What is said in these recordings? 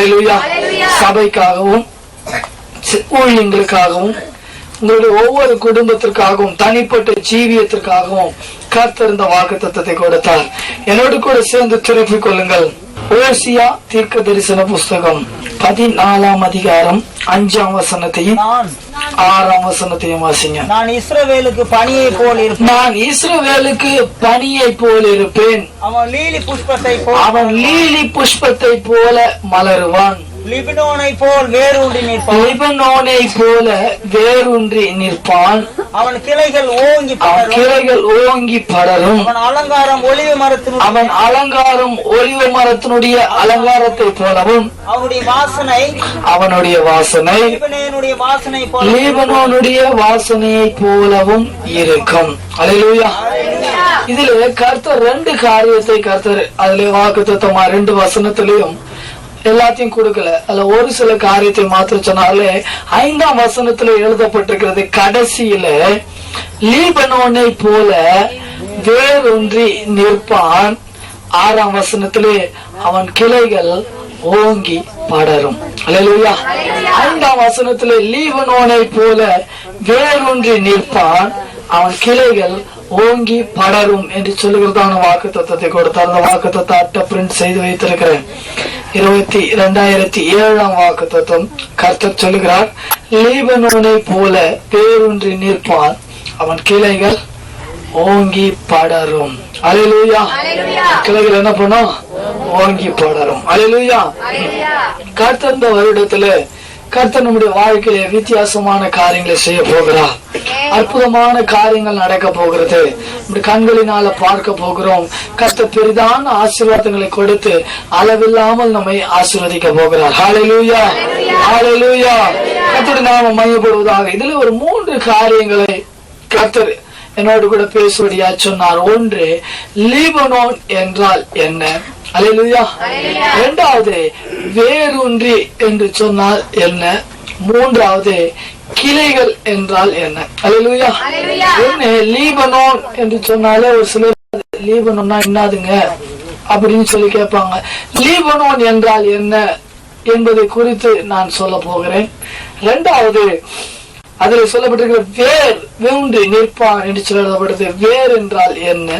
அலையிலுயா சபைக்காகவும் ஊழியங்களுக்காகவும் உங்களுடைய ஒவ்வொரு குடும்பத்திற்காகவும் தனிப்பட்ட ஜீவியத்திற்காகவும் கர்த்தர் இந்த வாக்கு தத்தத்தை கொடுத்தார். என்னோடு கூட சேர்ந்து திருப்பிக் கொள்ளுங்கள். ஓசியா தீர்க்க தரிசன புஸ்தகம் பதினாலாம் அதிகாரம் அஞ்சாம் வசனத்தையும் நான் ஆறாம் வசனத்தையும் வாசிங்க. நான் இஸ்ரவேலுக்கு பணியை போல் இருப்பேன். நான் இஸ்ரவேலுக்கு பனியை போல் இருப்பேன். அவன் லீலி புஷ்பத்தை போல் அவன் லீலி புஷ்பத்தை போல மலருவான். லிபினோனை போல் வேரூன்றி நிற்பான். லிபனோனை போல வேரூன்றி நிற்பான். அவன் கிளைகள் ஓங்கி கிளைகள் ஓங்கி படரும். அவன் அலங்காரம் ஒளிவு மரத்தினுடைய அவன் அலங்காரம் ஒலிவ மரத்தினுடைய அலங்காரத்தை போலவும் அவனுடைய வாசனை அவனுடைய வாசனை லிபனேனுடைய வாசனை போல லீபனோனுடைய வாசனையை போலவும் இருக்கும். அல்லேலூயா. இதுல கர்த்தர் ரெண்டு காரியத்தை கர்த்தர் அதுல வாக்கு ரெண்டு வசனத்திலையும் எல்லாத்தையும் கொடுக்கல. அதுல ஒரு சில காரியத்தை மாத்திர சொன்னாலே ஐந்தாம் வசனத்துல எழுதப்பட்டிருக்கிறது கடைசியில லீபனோனை போல வேறொன்றி நிற்பான். ஆறாம் வசனத்திலே அவன் கிளைகள் ஓங்கி படரும். அல்லேலூயா. ஐந்தாம் வசனத்திலே லீபனோனை போல வேறொன்றி நிற்பான். அவன் கிளைகள் ஓங்கி படரும் என்று சொல்லுகிறதான வாக்கு தத்துவத்தை கொடுத்தார். அந்த வாக்கு தத்துவ அட்டை பிரிண்ட் செய்து வைத்திருக்கிறேன். இருபத்தி இரண்டாயிரத்தி ஏழாம் வாக்கு தத்துவம் கர்த்தர் சொல்லுகிறார் லீபனோனை போல வேரொன்றி நிற்பான். அவன் கிளைகள் ஓங்கி படரும். அலையிலூயா கிளைகள் என்ன பண்ணும்? ஓங்கி படரும். அலையிலூயா கர்த்தர் இந்த வருடத்துல கர்த்தர் நம்முடைய வாழ்க்கையில வித்தியாசமான காரியங்களை செய்ய போகிறார். அற்புதமான காரியங்கள் நடக்க போகிறது. நம்முடைய கண்களினால பார்க்க போகிறோம். கர்த்தர் பெரிதான ஆசீர்வாதங்களை கொடுத்து அளவில்லாமல் நம்மை ஆசீர்வதிக்க போகிறார். ஹalleluya ஹalleluya கர்த்தருடைய நாமம் மையப்படுவதாக இதுல ஒரு மூன்று காரியங்களை கர்த்தர் என்னோடு கூட பேசுவடியா சொன்னார். ஒன்று லீபனோன் என்றால் என்ன? அல்லேலூயா இரண்டாவது வேரூன்றி என்று சொன்னால் என்ன? மூன்றாவது கிளைகள் என்றால் என்ன? அல்லேலூயா என்ன லீபனோன் என்று சொன்னாலே ஒரு சிலர் லீபனோன்னா என்னதுங்க? அப்படின்னு சொல்லி கேட்பாங்க. லீபனோன் என்றால் என்ன என்பதை குறித்து நான் சொல்ல போகிறேன். இரண்டாவது அதில் சொல்லப்பட்டிருக்கிற வேர் வெவுண்டு நிற்பான் என்று சொல்லி எழுதப்பட்டது வேர் என்றால் என்ன?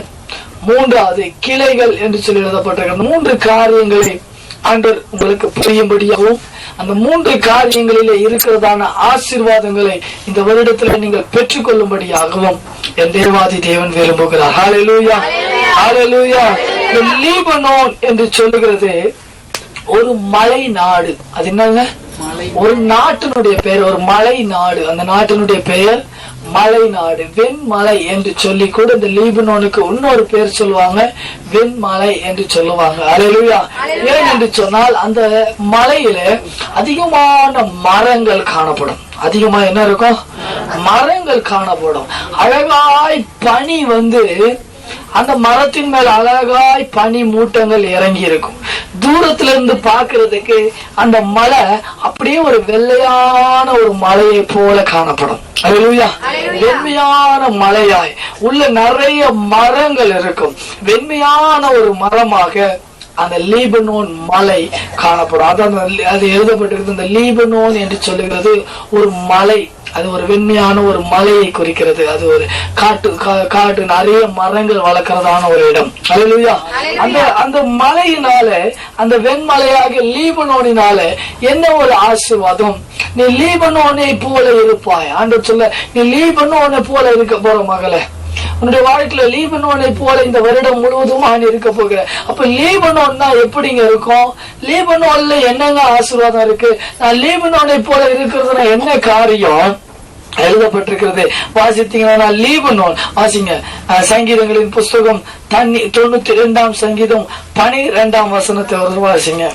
மூன்றாவது கிளைகள் என்று சொல்லி எழுதப்பட்டிருக்கிற மூன்று காரியங்களை ஆண்டர் உங்களுக்கு புரியும்படியாகவும் அந்த மூன்று காரியங்களிலே இருக்கிறதான ஆசீர்வாதங்களை இந்த வருடத்துல நீங்கள் பெற்றுக்கொள்ளும்படியாகவும் என் தேவாதி தேவன் விரும்புகிறார். ஹalleluya இந்த லீபனோன் என்று சொல்லுகிறது ஒரு மலை நாடு அது என்னங்க? ஒரு நாட்டினுடைய பெயர் ஒரு மலை நாடு. அந்த நாட்டினுடைய பெயர் மலை நாடு. வெண்மலை என்று சொல்லி கூட இந்த லீபனோனுக்கு இன்னொரு பேர் சொல்லுவாங்க. வெண்மலை என்று சொல்லுவாங்க. அலையிலுயா. ஏன் என்று சொன்னால் அந்த மலையில அதிகமான மரங்கள் காணப்படும். அதிகமா என்ன இருக்கும்? மரங்கள் காணப்படும். அழகாய் பனி வந்து அந்த மரத்தின் மேல் அழகாய் பனி மூட்டங்கள் இறங்கி இருக்கும் தூரத்துல இருந்து பாக்குறதுக்கு அந்த மலை அப்படியே ஒரு வெள்ளையான ஒரு மலையை போல காணப்படும். வெண்மையான மலையாய். உள்ள நிறைய மரங்கள் இருக்கும். வெண்மையான ஒரு மரமாக அந்த லீபனோன் மலை காணப்படும். அதான் அந்த- அது எழுதப்பட்டிருக்கிறது இந்த லீபனோன் என்று சொல்லுகிறது ஒரு மலை. அது ஒரு வெண்மையான ஒரு மலையை குறிக்கிறது. அது ஒரு காட்டு காட்டு நிறைய மரங்கள் வளர்க்கறதான ஒரு இடம். அல்லேலூயா. அந்த அந்த மலையினால அந்த வெண்மலையாக லீபனோனினால என்ன ஒரு ஆசீர்வாதம்? நீ லீபனோனை போல இருப்பாய். ஆண்டு சொல்ல நீ லீபனோனை போல இருக்க போற மகளே. உன்னுடைய வாழ்க்கையில லீபனோனை போல இந்த வருடம் முழுவதும் நீ இருக்க போகிற அப்ப லீபனோன்னா எப்படிங்க இருக்கும்? லீபனோன்ல என்னங்க ஆசீர்வாதம் இருக்கு? நான் லீபனோனை போல இருக்கிறதுனா என்ன காரியம்? எழுதப்பட்டிருக்கிறது. வாசித்தீங்கன்னா லீபனோன். வாசிங்க. சங்கீதங்களின் புஸ்தகம் தண்ணி தொண்ணூத்தி இரண்டாம் சங்கீதம் பனிரெண்டாம் வசனத்தை ஒரு வாசிங்க.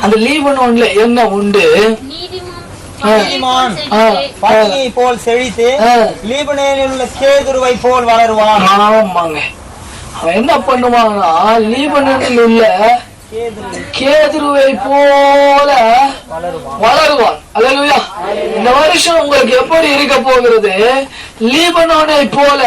அந்த லீபனோன்ல என்ன உண்டு? பனியை போல் செழித்து ஆ. லீபனேனில் உள்ள கேதுருவை போல் வளருவான். ஆமாங்க அவன் என்ன பண்ணுவான்னா லீபனனில் உள்ள கேதுரு கேதுருவை போல வளருவான். அல்லேலூயா. இந்த வருஷம் உங்களுக்கு எப்படி இருக்க போகிறது? லீபனோனை போல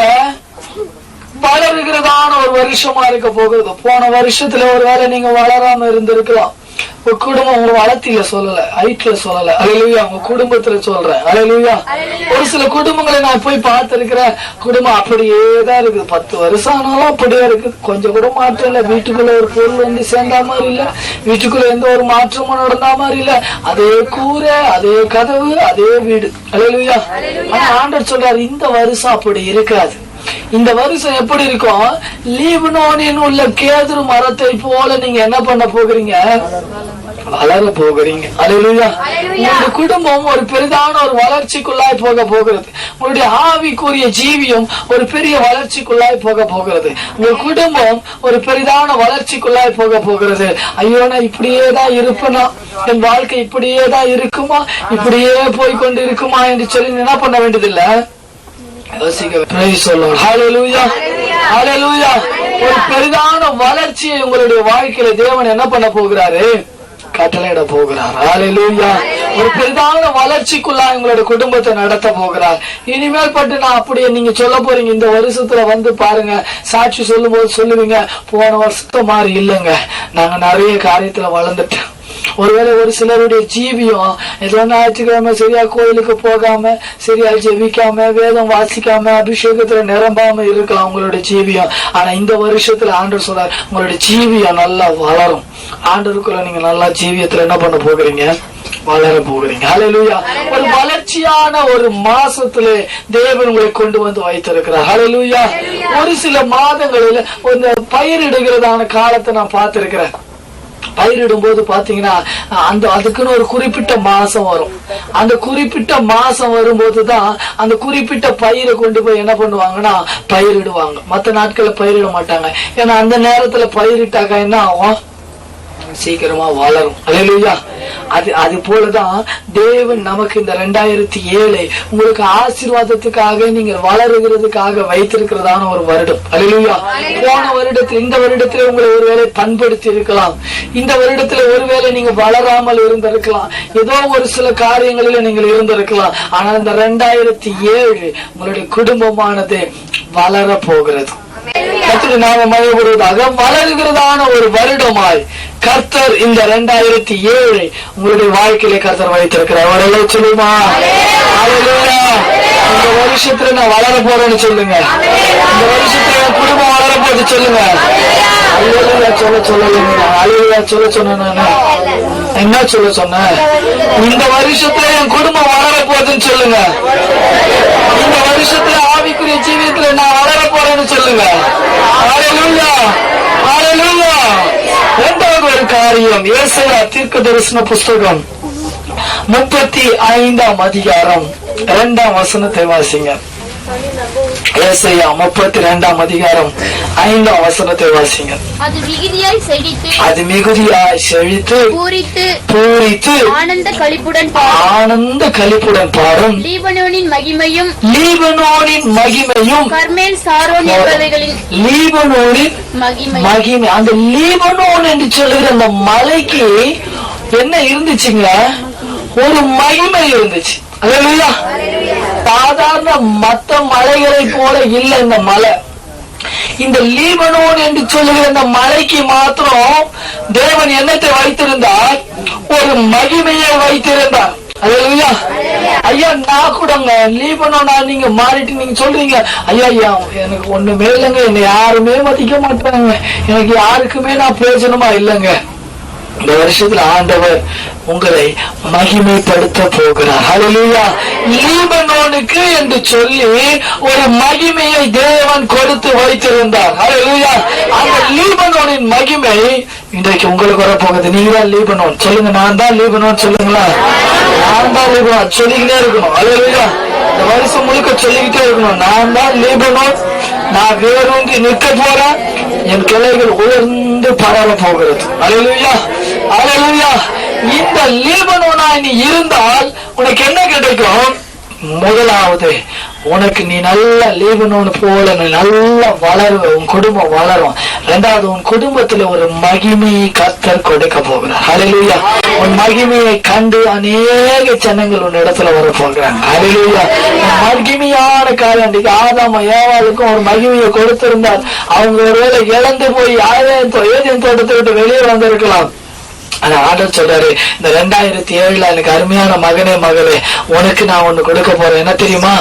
வளருகிறதான ஒரு வருஷமா இருக்க போகுது. போன வருஷத்துல ஒருவேளை நீங்க வளராம இருந்திருக்கலாம். உங்க குடும்பம் உங்க வளர்த்தியில சொல்லல ஹைட்ல சொல்லல. அலையிலுயா உங்க குடும்பத்துல சொல்றேன். அலையிலுயா? ஒரு சில குடும்பங்களை நான் போய் பார்த்திருக்கிறேன். குடும்பம் அப்படியே தான் இருக்குது. பத்து வருஷம் ஆனாலும் அப்படியே இருக்குது. கொஞ்சம் கூட மாற்றம் இல்ல. வீட்டுக்குள்ள ஒரு பொருள் வந்து சேர்ந்தா மாதிரி இல்ல. வீட்டுக்குள்ள எந்த ஒரு மாற்றமும் நடந்தா மாதிரி இல்ல. அதே கூரை அதே கதவு அதே வீடு. அலையிலுயா. ஆனா ஆண்டவர் சொல்றாரு இந்த வருஷம் அப்படி இருக்காது. இந்த வருஷம் எப்படி இருக்கும் லீபனோனின் உள்ள கேதுரு மரத்தை போல நீங்க என்ன பண்ண போகிறீங்க? வளர போகிறீங்க. அலையிலுயா. உங்களுடைய குடும்பம் ஒரு பெரிதான ஒரு வளர்ச்சிக்குள்ளாய் போக போகிறது. உங்களுடைய ஆவிக்குரிய ஜீவியம் ஒரு பெரிய வளர்ச்சிக்குள்ளாய் போக போகிறது. உங்க குடும்பம் ஒரு பெரிதான வளர்ச்சிக்குள்ளாய் போக போகிறது. ஐயோ நான் இப்படியே தான் இருப்பேனா? என் வாழ்க்கை இப்படியே தான் இருக்குமா? இப்படியே போய் கொண்டு இருக்குமா என்று சொல்லி என்ன பண்ண வேண்டியதில்லை? ஒரு பெரிதான வளர்ச்சியை உங்களுடைய வாழ்க்கையில தேவன் என்ன பண்ண போகிறாரு? கட்டளையிட போகிறார். Hallelujah. ஒரு பெரிதான வளர்ச்சிக்குள்ளா உங்களுடைய குடும்பத்தை நடத்த போகிறார். இனிமேல் பட்டு நான் அப்படியே நீங்க சொல்ல போறீங்க. இந்த வருஷத்துல வந்து பாருங்க. சாட்சி சொல்லும் போது சொல்லுவீங்க. போன வருஷத்தை மாதிரி இல்லைங்க. நாங்க நிறைய காரியத்துல வளர்ந்துட்டோம். ஒருவேளை ஒரு சிலருடைய ஜீவியம் ஏதோ ஞாயிற்றுக்கிழமை சரியா கோயிலுக்கு போகாம சரியா ஜெபிக்காம வேதம் வாசிக்காம அபிஷேகத்துல நிரம்பாம இருக்கலாம் உங்களுடைய ஜீவியம். ஆனா இந்த வருஷத்துல ஆண்டவர் சொல்றார் உங்களுடைய ஜீவியம் நல்லா வளரும். ஆண்டருக்குள்ள நீங்க நல்லா ஜீவியத்துல என்ன பண்ண போகிறீங்க? வளர போகிறீங்க. ஹalleluya ஒரு வளர்ச்சியான ஒரு மாசத்துல தேவன் உங்களை கொண்டு வந்து வைத்திருக்கிறார். ஹalleluya ஒரு சில மாதங்களில் இந்த பயிரிடுகிறதான காலத்தை நான் பார்த்திருக்கிறேன். பயிரிடும் போது பாத்தீங்கன்னா அந்த அதுக்குன்னு ஒரு குறிப்பிட்ட மாசம் வரும். அந்த குறிப்பிட்ட மாசம் வரும்போது தான் அந்த குறிப்பிட்ட பயிரை கொண்டு போய் என்ன பண்ணுவாங்கன்னா பயிரிடுவாங்க. மத்த நாட்களில் பயிரிட மாட்டாங்க. ஏன்னா அந்த நேரத்துல பயிரிட்டாக்கா என்ன ஆகும்? சீக்கிரமா வளரும் அல்லேலூயா அது அது போலதான் தேவன் நமக்கு இந்த ரெண்டாயிரத்தி ஏழு உங்களுக்கு ஆசீர்வாதத்துக்காக நீங்க வளருகிறதுக்காக வைத்திருக்கிறதான ஒரு வருடம். அல்லேலூயா போன வருடத்தில் இந்த வருடத்துல உங்களை ஒருவேளை பண்படுத்தி இருக்கலாம் இந்த வருடத்துல ஒருவேளை நீங்க வளராமல் இருந்திருக்கலாம். ஏதோ ஒரு சில காரியங்களில நீங்கள் இருந்திருக்கலாம். ஆனா இந்த ரெண்டாயிரத்தி ஏழு உங்களுடைய குடும்பமானது வளர போகிறது. கர்த்தர் நாம மழைபடுவதாக வளர்கிறதான ஒரு வருடமாய் கர்த்தர் இந்த ரெண்டாயிரத்தி ஏழு உங்களுடைய வாழ்க்கையில கர்த்தர் வைத்திருக்கிறார். வரல சொல்லுமா? இந்த வருஷத்துல நான் வளர போறேன்னு சொல்லுங்க. இந்த வருஷத்துல என் குடும்பம் வளர போது சொல்லுங்க. அலுவலா சொல்ல சொல்லலைங்க அலுவலா சொல்ல சொன்னேன் என்ன சொல்ல சொன்ன? இந்த வருஷத்துல என் குடும்பம் வளர போகுதுன்னு சொல்லுங்க. இந்த வருஷத்துல ஆவிக்குரிய ஜீவியத்துல நான் வளர போறேன்னு சொல்லுங்க. ஹalleluya. இரண்டாவது ஒரு காரியம் ஏசாயா தீர்க்க தரிசன புஸ்தகம் முப்பத்தி ஐந்தாம் அதிகாரம் இரண்டாம் வசனத்தை வாசிங்க. ஏசாயா முப்பத்தி ரெண்டாம் அதிகாரம் ஐந்தாம் வசனத்தை வாசிங்க. அது மிகுதியாய் செழித்து அது மிகுதியாய் செழித்து பூரித்து பூரித்து ஆனந்த களிப்புடன் பாடும் ஆனந்த கழிப்புடன் பாடும் லீபனோனின் மகிமையும் லீபனோனின் மகிமையும் கர்மேல் சாரோன் என்பவைகளின் லீபனோனின் மகிமை. மகிமை. அந்த லீபனோன் என்று சொல்லுகிற அந்த மலைக்கு என்ன இருந்துச்சுங்க? ஒரு மகிமை இருந்துச்சு. அல்லேலூயா சாதாரண மத்த மலைகளை போல இல்ல இந்த மலை. இந்த லீபனோன் என்று சொல்லுகிற இந்த மலைக்கு மாத்திரம் தேவன் என்னத்தை வைத்திருந்தார்? ஒரு மகிமையை வைத்திருந்தார். அதுலயா ஐயா நான் கூடங்க. லீபனோனா நீங்க மாறிட்டு நீங்க சொல்றீங்க. ஐயா ஐயா எனக்கு ஒண்ணுமே இல்லைங்க. என்னை யாருமே மதிக்க மாட்டாங்க. எனக்கு யாருக்குமே நான் பிரயோஜனமா இல்லைங்க. இந்த வருஷத்துல ஆண்டவர் உங்களை மகிமைப்படுத்த போகிறார். ஹalleluya லீபனோனுக்கு என்று சொல்லி ஒரு மகிமையை தேவன் கொடுத்து வைத்திருந்தார். அந்த லீபனோனின் மகிமை இன்றைக்கு உங்களுக்கு வரப்போகுது. நீங்க தான் லீபனோன் சொல்லுங்க நான் தான் லீபனோன் சொல்லுங்களா? நான் தான் லீபனோன் சொல்லிக்கிட்டே இருக்கணும். அழகா இந்த வருஷம் முழுக்க சொல்லிக்கிட்டே இருக்கணும். நான் தான் லீபனோன் நான் வேரூன்றி நிற்க போறேன். என் கிளைகள் உயர்ந்து பரவ போகிறது. அலையிலுயா அலையிலுயா இந்த லீபனோனாய் நீ இருந்தால் உனக்கு என்ன கிடைக்கும்? முதலாவது உனக்கு நீ நல்ல லீபனோன் போல நீ நல்லா வளருவ உன் குடும்பம் வளரும். ரெண்டாவது உன் குடும்பத்துல ஒரு மகிமையை கத்தர் கொடுக்க போகிறார். ஹalleluya உன் மகிமையை கண்டு அநேக ஜனங்கள் உன் இடத்துல வர போகிறாங்க. ஹalleluya மகிமையான காரியம் அன்றைக்கு ஆதாம ஏவாளுக்கும் ஒரு மகிமையை கொடுத்திருந்தால் அவங்க ஒருவேளை இழந்து போய் ஏதேன் தோ- ஏதேன் தோட்டத்தை விட்டு வெளியே வந்திருக்கலாம். ஆனா ஆண்டவர் சொல்றாரு இந்த ரெண்டாயிரத்தி ஏழுல எனக்கு அருமையான மகனே மகளே உனக்கு நான் ஒண்ணு கொடுக்க போறேன். என்ன தெரியுமா?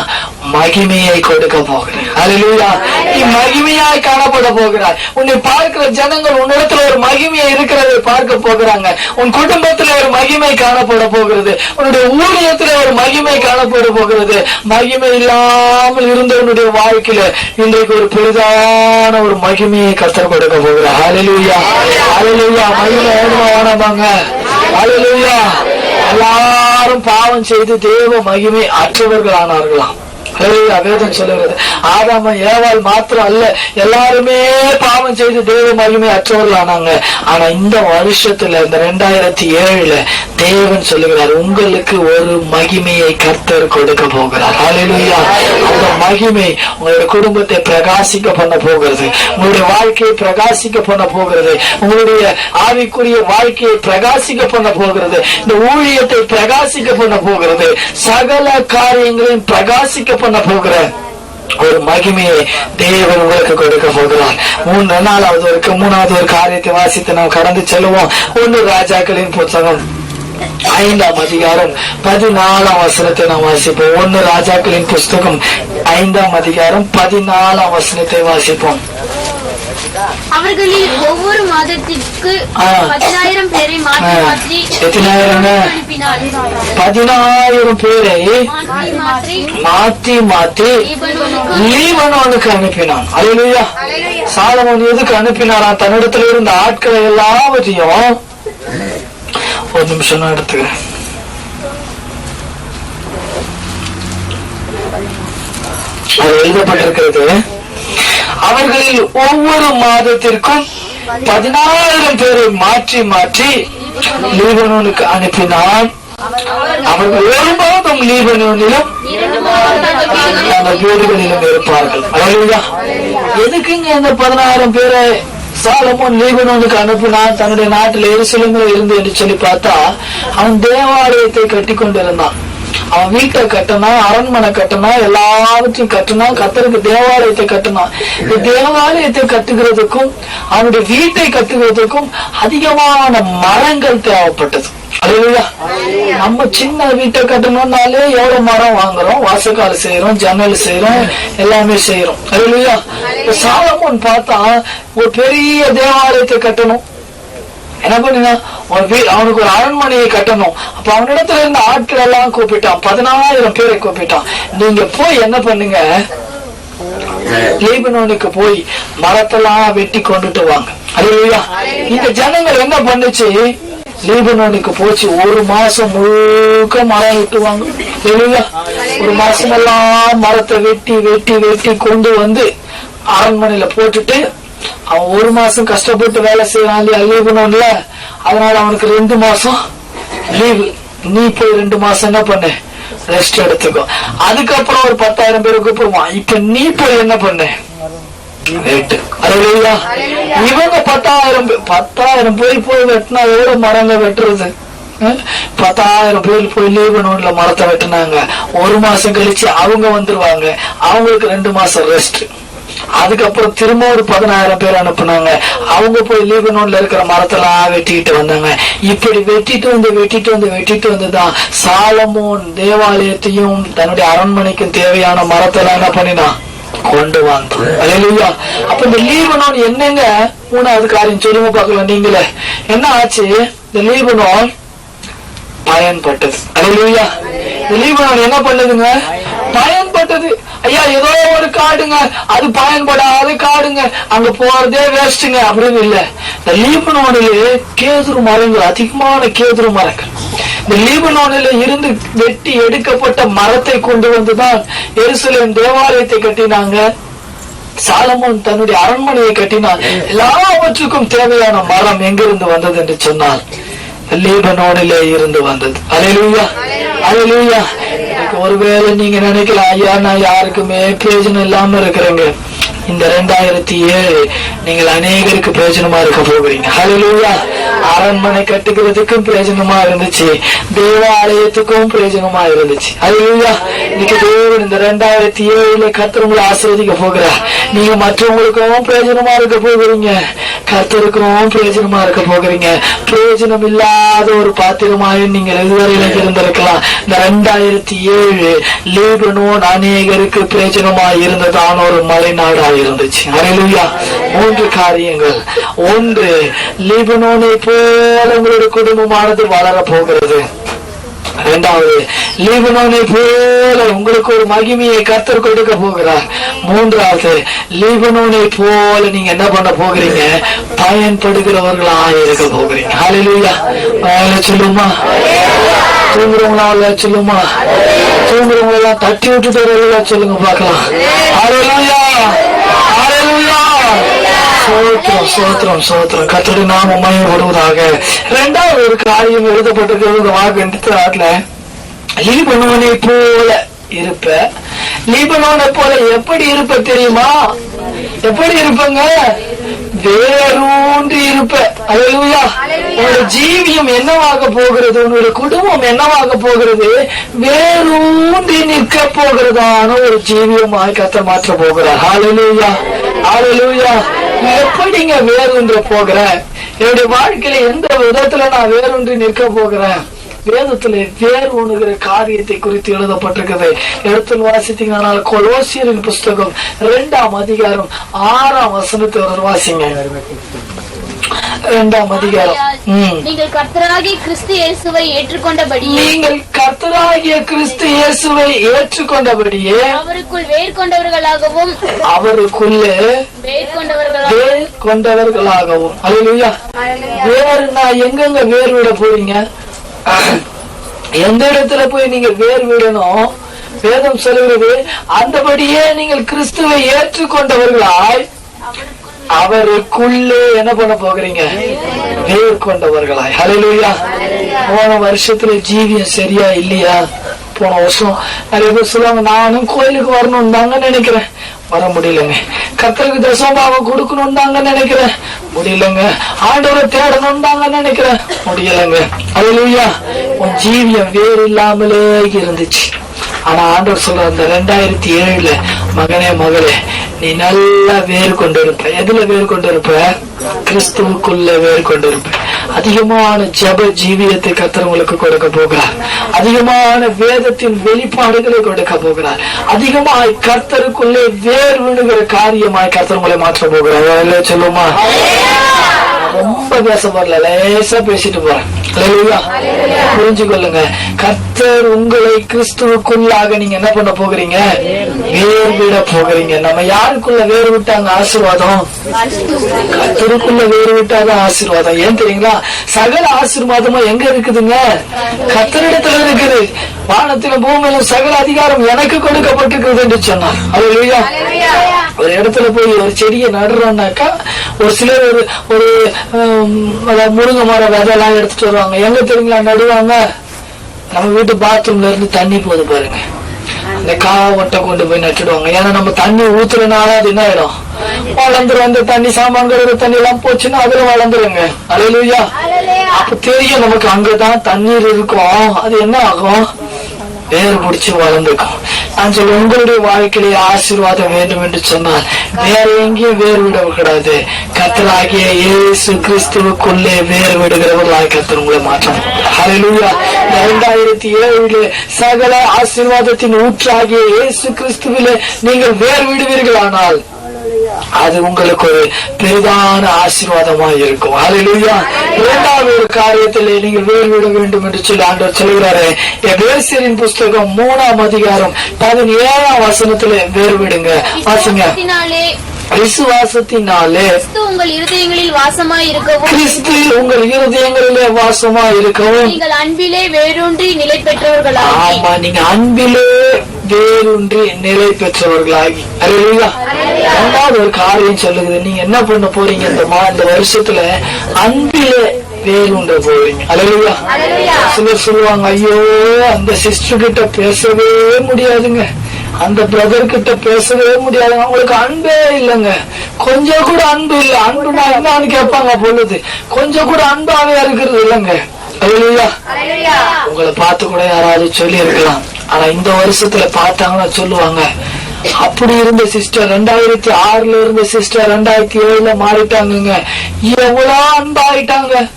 மகிமையை கொடுக்க போகிறேன். அல்லேலூயா நீ மகிமையாய் காணப்பட போகிறாய். உன்னை பார்க்கிற ஜனங்கள் உன்னிடத்துல ஒரு மகிமையை இருக்கிறதை பார்க்க போகிறாங்க. உன் குடும்பத்துல ஒரு மகிமை காணப்பட போகிறது. உன்னுடைய ஊழியத்துல ஒரு மகிமை காணப்பட போகிறது. மகிமை இல்லாமல் இருந்த உன்னுடைய வாழ்க்கையில இன்றைக்கு ஒரு பெரிதான ஒரு மகிமையை கத்தர் கொடுக்க போகிறார். ஹalleluya ஹalleluya மகிமை வேணுமா அழுதுயா எல்லாரும் பாவம் செய்து தேவ மகிமை அற்றவர்கள் ஆனார்களாம் ஹalleluya வேதம் சொல்லுகிறது ஆதாம ஏவாள் மாத்திரம் அல்ல எல்லாருமே பாவம் செய்து தேவ மகிமை அற்றவர்கள் ஆனாங்க ஆனா இந்த வருஷத்துல இந்த ரெண்டாயிரத்தி ஏழுல தேவன் சொல்லுகிறார் உங்களுக்கு ஒரு மகிமையை கர்த்தர் கொடுக்க போகிறார். ஹalleluya. அந்த மகிமை உங்களுடைய குடும்பத்தை பிரகாசிக்க பண்ண போகிறது. உங்களுடைய வாழ்க்கையை பிரகாசிக்க பண்ண போகிறது. உங்களுடைய ஆவிக்குரிய வாழ்க்கையை பிரகாசிக்க பண்ண போகிறது. இந்த ஊழியத்தை பிரகாசிக்க பண்ண போகிறது. சகல காரியங்களையும் பிரகாசிக்க பண்ண போகிற ஒரு மகிமையை தேவன் உங்களுக்கு கொடுக்க போகிறார். மூன்று நாலாவது ஒரு மூணாவது ஒரு காரியத்தை வாசித்து நாம் கடந்து செல்லுவோம். ஒன்று ராஜாக்களின் புத்தகம். ஐந்தாம் அதிகாரம் பதினாலாம் வசனத்தை நாம் வாசிப்போம். ஒன்னு ராஜாக்களின் புஸ்தகம் ஐந்தாம் அதிகாரம் பதினாலாம் வசனத்தை வாசிப்போம். அவர்களில் ஒவ்வொரு மாதத்திற்கு. பதினாயிரம் பேரை மாற்றி. மாற்றி? அனுப்பினார். பதினாயிரம் பேரை மாற்றி மாற்றி மாத்தி மாத்தி லீபனோனுக்கு லீபனோனுக்கு அனுப்பினான். அல்லேலூயா சாலமோன் எதுக்கு அனுப்பினாராம்? தன்னிடத்துல இருந்த ஆட்களை எல்லாவற்றையும் ஒரு நிமிஷம் நான் எடுத்துக்கிறேன். அது எழுதப்பட்டிருக்கிறது. அவர்களில் ஒவ்வொரு மாதத்திற்கும் பதினாயிரம் பேரை மாற்றி மாற்றி லீபனோனுக்கு அனுப்பினான். அவர்கள் ஒரு மாதம் லீபனோனிலும் தங்கள் அந்த வீடுகளிலும் இருப்பார்கள் அல்லேலூயா எதுக்குங்க இந்த பதினாயிரம் பேரை சாலமோன் லீபனோனுக்கு அனுப்பினான்? தன்னுடைய நாட்டில் எருசலேமில் இருந்து என்று சொல்லி பார்த்தா அவன் தேவாலயத்தை கட்டி கொண்டிருந்தான் அவன் வீட்டை கட்டினான் அரண்மனை கட்டினான் எல்லாவற்றையும் கட்டினான் கத்தருக்கு தேவாலயத்தை கட்டினான் இந்த தேவாலயத்தை கட்டுகிறதுக்கும் அவனுடைய வீட்டை கட்டுகிறதுக்கும் அதிகமான மரங்கள் தேவைப்பட்டது. நம்ம சின்ன வீட்டை கட்டணும்னாலே எவ்வளவு மரம் வாங்குறோம்? வாசக்கால் செய்யறோம் ஜன்னல் செய்யறோம் எல்லாமே செய்யறோம் இப்ப சாலமோன் பார்த்தா ஒரு பெரிய தேவாலயத்தை கட்டணும். என்ன பண்ணுங்க அவன் வீ- அவனுக்கு ஒரு அரண்மனையை கட்டணும். அப்ப அவனிடத்துல இருந்த ஆட்கள் எல்லாம் கூப்பிட்டான். பதினாலாயிரம் பேரை கூப்பிட்டான். நீங்க போய் என்ன பண்ணுங்க? லீபனோனுக்கு போய் மரத்தெல்லாம் வெட்டி கொண்டுட்டு வாங்க. அதுலயா இந்த ஜனங்கள் என்ன பண்ணுச்சு? லீபனோனுக்கு போச்சு. ஒரு மாசம் முழுக்க மரம் வெட்டுவாங்க இல்லையா ஒரு மாசம் எல்லாம் மரத்தை வெட்டி வெட்டி வெட்டி கொண்டு வந்து அரண்மனையில போட்டுட்டு அவன் ஒரு மாசம் கஷ்டப்பட்டு வேலை செய்யறான் லீவ் லீபனோன்ல அதனால அவனுக்கு ரெண்டு மாசம் லீவு நீ போய் ரெண்டு மாசம் என்ன பண்ணு? ரெஸ்ட் எடுத்துக்கோ. அதுக்கப்புறம் ஒரு பத்தாயிரம் பேருக்கு கூப்பிடுவான். இப்ப நீ போய் என்ன பண்ணு? இவங்க பத்தாயிரம் பத்தாயிரம் பேர் போய் வெட்டினா எவ்வளவு மரங்க வெட்டுறது? பத்தாயிரம் பேர் போய் லீபனோன்ல மரத்தை வெட்டினாங்க. ஒரு மாசம் கழிச்சு அவங்க வந்துருவாங்க. அவங்களுக்கு ரெண்டு மாசம் ரெஸ்ட் அதுக்கப்புறம் திரும்ப ஒரு பதினாயிரம் பேர் அனுப்புனாங்க. அவங்க போய் லீபனோன்ல இருக்கிற மரத்தெல்லாம் வெட்டிட்டு வந்தாங்க. இப்படி வெட்டிட்டு வந்து வெட்டிட்டு வந்து வெட்டிட்டு வந்துதான் சாலமோன் தேவாலயத்தையும் தன்னுடைய அரண்மனைக்கும் தேவையான மரத்தெல்லாம் என்ன பண்ணினான்? கொண்டு வந்தோம் அல்லேலூயா அப்ப இந்த லீபனோன் என்னங்க மூணாவது காரியம்? சொல்லுங்க பாக்கலாம் நீங்களே. என்ன ஆச்சு? இந்த லீபனோன் பயன்பட்டது. அல்லேலூயா லீபனோன் என்ன பண்ணுதுங்க? பயன்பட்டது. ஐயா ஏதோ ஒரு காடுங்க. அது பயன்படாத காடுங்க. அங்க போறதே வேஸ்ட்டுங்க அப்படின்னு இல்ல. இந்த லீபனோனிலே கேதுரு மரங்கள் அதிகமான கேதுரு மரங்கள். இந்த லீபனோனில இருந்து வெட்டி எடுக்கப்பட்ட மரத்தை கொண்டு வந்துதான் எருசலேம் தேவாலயத்தை கட்டினாங்க. சாலமோன் தன்னுடைய அரண்மனையை கட்டினான். எல்லாவற்றுக்கும் தேவையான மரம் எங்கிருந்து வந்தது என்று சொன்னால் லீபனோனிலே இருந்து வந்தது. அலையிலூயா அலையிலூயா ஒருவேளை நீங்க நினைக்கலாம் ஐயா நான் யாருக்குமே பிரயோஜனம் இல்லாம இருக்கிறேங்க இந்த ரெண்டாயிரத்தி ஏழு நீங்கள் அநேகருக்கு பிரயோஜனமா இருக்க போகிறீங்க. ஹalleluya. அரண்மனை கட்டுக்கிறதுக்கும் பிரயோஜனமா இருந்துச்சு. தேவாலயத்துக்கும் பிரயோஜனமா இருந்துச்சு. ஹalleluya. இன்னைக்கு தேவன் இந்த ரெண்டாயிரத்தி ஏழுல கத்துறவங்களை உங்களை போகிறா போகிறார். நீங்க மற்றவங்களுக்கும் பிரயோஜனமா இருக்க போகிறீங்க. கத்திருக்கிறோம் பிரயோஜனமா இருக்க போகிறீங்க. பிரயோஜனம் இல்லாத ஒரு பாத்திரமாயும் நீங்கள் இதுவரையில இருந்திருக்கலாம். இந்த ரெண்டாயிரத்தி ஏழு லீபனோன் அநேகருக்கு பிரயோஜனமா இருந்ததான ஒரு மலைநாடா இருந்துச்சு. ஹalleluya மூன்று காரியங்கள். ஒன்று லீபனோனை போல உங்களுடைய குடும்பமானது வளர போகிறது. இரண்டாவது லீபனோனை போல உங்களுக்கு ஒரு மகிமையை கர்த்தர் கொடுக்க போகிறார். மூன்றாவது லீபனோனை போல நீங்க என்ன பண்ண போகிறீங்க? பயன்படுகிறவர்களா இருக்க போகிறீங்க. ஹalleluya வாயில சொல்லுமா? தூங்குறவங்களா சொல்லுமா? தூங்குறவங்களெல்லாம் தட்டி விட்டுட்டு வரவங்களா சொல்லுங்க பார்க்கலாம். ஹalleluya ஹalleluya சோத்திரம் சோத்திரம் சோத்திரம் கத்தடி நாம மயப்படுவதாக இரண்டாவது ஒரு காரியம் எழுதப்பட்டிருக்கிறது இந்த வாக்கு எடுத்த லீபனோனை போல இருப்ப. லீபனோனை போல எப்படி இருப்ப தெரியுமா? எப்படி இருப்பங்க? வேரூன்றி இருப்ப. அல்லேலூயா உன்னோட ஜீவியம் என்னவாக போகிறது? உன்னோட குடும்பம் என்னவாக போகிறது? வேரூன்றி நிற்க போகிறதான ஒரு ஜீவியமாய் கத்த மாற்ற போகிறார். ஹalleluya ஹalleluya எப்படிங்க வேரூன்ற போகிறேன்? என்னுடைய வாழ்க்கையில எந்த விதத்துல நான் வேரூன்றி நிற்க போகிறேன்? வேதத்துல வேறு உணுகிற காரியத்தை குறித்து எழுதப்பட்டிருக்கிறது. எடுத்து வாசித்தீங்கன்னா கொலோசியரின் புஸ்தகம் இரண்டாம் அதிகாரம் ஆறாம் வசனத்தை வாசிங்க. இரண்டாம் அதிகாரம். நீங்கள் கர்த்தராகிய கிறிஸ்து இயேசுவை ஏற்றுக்கொண்டபடியே நீங்கள் கர்த்தராகிய கிறிஸ்து இயேசுவை ஏற்றுக்கொண்டபடியே அவருக்குள் வேர் கொண்டவர்களாகவும் அவருக்குள்ளே வேர் கொண்டவர்களாகவும் வேர் கொண்டவர்களாகவும். அல்லேலூயா வேறுனா எங்கெங்க வேர் விட போறீங்க? எந்த இடத்துல போய் நீங்க வேர் விடணும்? வேதம் சொல்லுகிறது அந்தபடியே நீங்கள் கிறிஸ்துவை ஏற்றுக்கொண்டவர்களாய் அவருக்குள்ளே என்ன பண்ண போகிறீங்க? வேர் கொண்டவர்களாய். ஹalleluya. போன வருஷத்துல ஜீவியம் சரியா இல்லையா? போன வருஷம் நிறைய பேர் சொல்லுவாங்க நானும் கோயிலுக்கு வரணும் தாங்க நினைக்கிறேன். வர முடியலங்க. கத்தருக்கு தசமாவை கொடுக்கணும் தாங்க நினைக்கிறேன். முடியலங்க. ஆண்டவரை தேடணும் தாங்க நினைக்கிறேன். முடியலங்க. ஹalleluya. உன் ஜீவியம் வேறு இல்லாமலே இருந்துச்சு. ஆனா ஆண்டவர் சொல்ற அந்த ரெண்டாயிரத்தி ஏழுல மகனே மகளே நீ நல்லா வேறு கொண்டு இருப்ப எதுல வேறு கொண்டு இருப்ப கிறிஸ்துவுக்குள்ள வேறு கொண்டு இருப்ப அதிகமான ஜப ஜீவியத்தை கர்த்தர் கொடுக்க போகிறார். அதிகமான வேதத்தின் வெளிப்பாடுகளை கொடுக்க போகிறார். அதிகமாய் கர்த்தருக்குள்ளே வேர் விழுகிற காரியமாய் கர்த்தர் மாற்ற போகிறார். சொல்லுமா? ரொம்ப பேச போறல லேசா பேசிட்டு போறேன். புரிஞ்சு கொள்ளுங்க கர்த்தர் உங்களை கிறிஸ்துவுக்குள்ளாக நீங்க என்ன பண்ண போகிறீங்க? வேர் விட போகிறீங்க. நம்ம யாருக்குள்ள வேர் விட்டாங்க ஆசீர்வாதம். கர்த்தருக்குள்ள வேறு விட்டாதான் ஆசீர்வாதம். ஏன் தெரியுங்களா? சகல ஆசீர்வாதமும் எங்க இருக்குதுங்க? கர்த்தரிடத்துல இருக்குது. வானத்திலும் பூமியிலும் சகல அதிகாரம் எனக்கு கொடுக்கப்பட்டிருக்கிறது என்று சொன்னார். ஒரு இடத்துல போய் ஒரு செடியை நடுறோம்னாக்கா ஒரு சிலர் ஒரு ஒரு முருங்கை மரம் விதையெல்லாம் எடுத்துட்டு வருவாங்க. எங்க தெரியுங்களா நடுவாங்க? நம்ம வீட்டு பாத்ரூம்ல இருந்து தண்ணி போகுது பாருங்க. அந்த காவ ஒட்டை கொண்டு போய் நட்டுடுவாங்க. ஏன்னா நம்ம தண்ணி ஊத்துறதுனால அது என்ன ஆயிடும்? வளர்ந்துரும். அந்த தண்ணி சாமான் கழுவுற தண்ணி எல்லாம் போச்சுன்னா அதுல வளர்ந்துருங்க. அலையிலுயா. அப்ப தெரியும் நமக்கு அங்கதான் தண்ணீர் இருக்கும். அது என்ன ஆகும்? வேறு பிடிச்சு வளர்ந்துக்கும் நான் சொல்ல உங்களுடைய வாழ்க்கையிலே ஆசீர்வாதம் வேண்டும் என்று சொன்னால் வேற எங்கேயும் வேறு விடக்கூடாது கத்தலாகிய இயேசு கிறிஸ்துவுக்குள்ளே வேறு விடுகிறவர்களாக கத்தர் உங்களை மாற்றம் ஹalleluya இரண்டாயிரத்தி ஏழிலே சகல ஆசீர்வாதத்தின் ஊற்றாகிய இயேசு கிறிஸ்துவிலே நீங்கள் வேறு விடுவீர்களானால் அது உங்களுக்கு ஒரு பெரிதான ஆசீர்வாதமா இருக்கும். ஹalleluya இரண்டாவது ஒரு காரியத்தில் நீங்கள் வேறு விட வேண்டும் என்று சொல்லி ஆண்டவர் சொல்கிறாரு. எபேசியரின் புஸ்தகம் மூணாம் அதிகாரம் பதினேழாம் வசனத்திலே வேறு விடுங்க வாசிங்க விசுவாசத்தினாலே கிறிஸ்து உங்கள் இருதயங்களில் வாசமாய் இருக்கவும் கிறிஸ்து உங்கள் இருதயங்களிலே வாசமா இருக்கவும். நீங்கள் அன்பிலே வேரூன்றி நிலை பெற்றவர்களாகி. ஆமா நீங்க அன்பிலே வேரூன்றி நிலை பெற்றவர்களாகி. அல்லேலூயா இரண்டாவது ஒரு காரியம் சொல்லுது. நீங்க என்ன பண்ண போறீங்க இந்த மா இந்த வருஷத்துல அன்பிலே வேரூன்ற போறீங்க. அல்லேலூயா சிலர் சொல்லுவாங்க ஐயோ அந்த சிஸ்டர் கிட்ட பேசவே முடியாதுங்க. அந்த பிரதர் கிட்ட பேசவே முடியாது. அவங்களுக்கு அன்பே இல்லைங்க. கொஞ்சம் கூட அன்பு இல்ல. அன்புனா என்னன்னு கேட்பாங்க பொழுது. கொஞ்சம் கூட அன்பாவே இருக்கிறது இல்லைங்க. அல்லேலூயா உங்களை பார்த்து கூட யாராவது சொல்லி இருக்கலாம் ஆனா இந்த வருஷத்துல பார்த்தாங்கன்னா சொல்லுவாங்க அப்படி இருந்த சிஸ்டர் ரெண்டாயிரத்தி ஆறுல இருந்த சிஸ்டர் ரெண்டாயிரத்தி ஏழுல மாறிட்டாங்கங்க. எவ்வளவு அன்பாயிட்டாங்க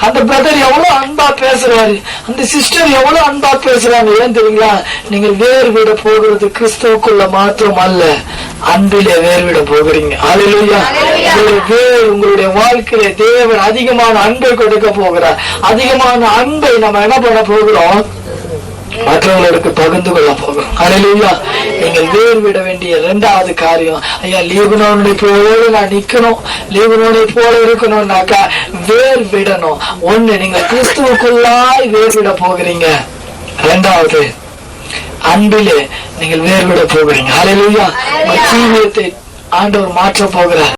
அந்த பிரதர் எவ்வளவு அன்பா பேசுறாரு. அந்த சிஸ்டர் எவ்வளவு அன்பா பேசுறாங்க ஏன் தெரியுங்களா? நீங்கள் வேறு விட போகிறது கிறிஸ்துவுக்குள்ள மாத்திரம் அல்ல. அன்பிலே வேறு விட போகிறீங்க. உங்களுடைய வேர் உங்களுடைய வாழ்க்கையில தேவன் அதிகமான அன்பை கொடுக்க போகிறார். அதிகமான அன்பை நம்ம என்ன பண்ண போகிறோம்? மற்றவர்களுக்கு பகிர்ந்து கொள்ள போகிறோம். அலையிலா நீங்கள் வேர் விட வேண்டிய இரண்டாவது காரியம் ஐயா லீபனோனை போல நான் நிக்கணும். லீபனோனை போல இருக்கணும்னாக்கா வேர் விடணும். ஒண்ணு நீங்க கிறிஸ்துவுக்குள்ளாய் வேர் விட போகிறீங்க. இரண்டாவது அன்பிலே நீங்கள் வேர்விட போகிறீங்க. அலையிலா உங்க ஜீவியத்தை ஆண்டவர் மாற்ற போகிறார்.